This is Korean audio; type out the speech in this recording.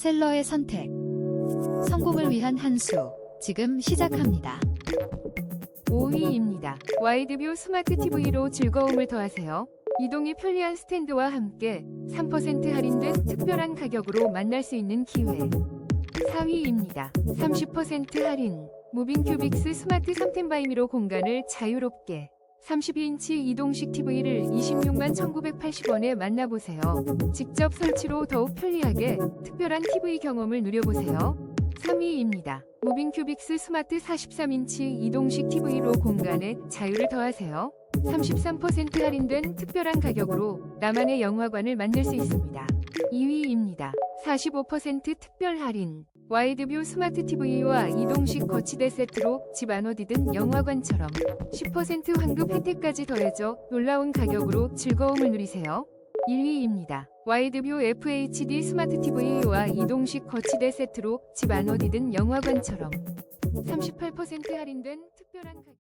셀러의 선택. 성공을 위한 한 수. 지금 시작합니다. 5위입니다. 와이드뷰 스마트 TV로 즐거움을 더하세요. 이동이 편리한 스탠드와 함께 3% 할인된 특별한 가격으로 만날 수 있는 기회. 4위입니다. 30% 할인. 무빙 큐빅스 스마트 3텐바이미로 공간을 자유롭게. 32인치 이동식 TV를 26만 1980원에 만나보세요. 직접 설치로 더욱 편리하게 특별한 TV 경험을 누려보세요. 3위입니다. 무빙 큐빅스 스마트 43인치 이동식 TV로 공간에 자유를 더하세요. 33% 할인된 특별한 가격으로 나만의 영화관을 만들 수 있습니다. 2위입니다. 45% 특별 할인. 와이드뷰 스마트 TV와 이동식 거치대 세트로 집 안 어디든 영화관처럼 10% 환급 혜택까지 더해져 놀라운 가격으로 즐거움을 누리세요. 1위입니다. 와이드뷰 FHD 스마트 TV와 이동식 거치대 세트로 집 안 어디든 영화관처럼 38% 할인된 특별한 가격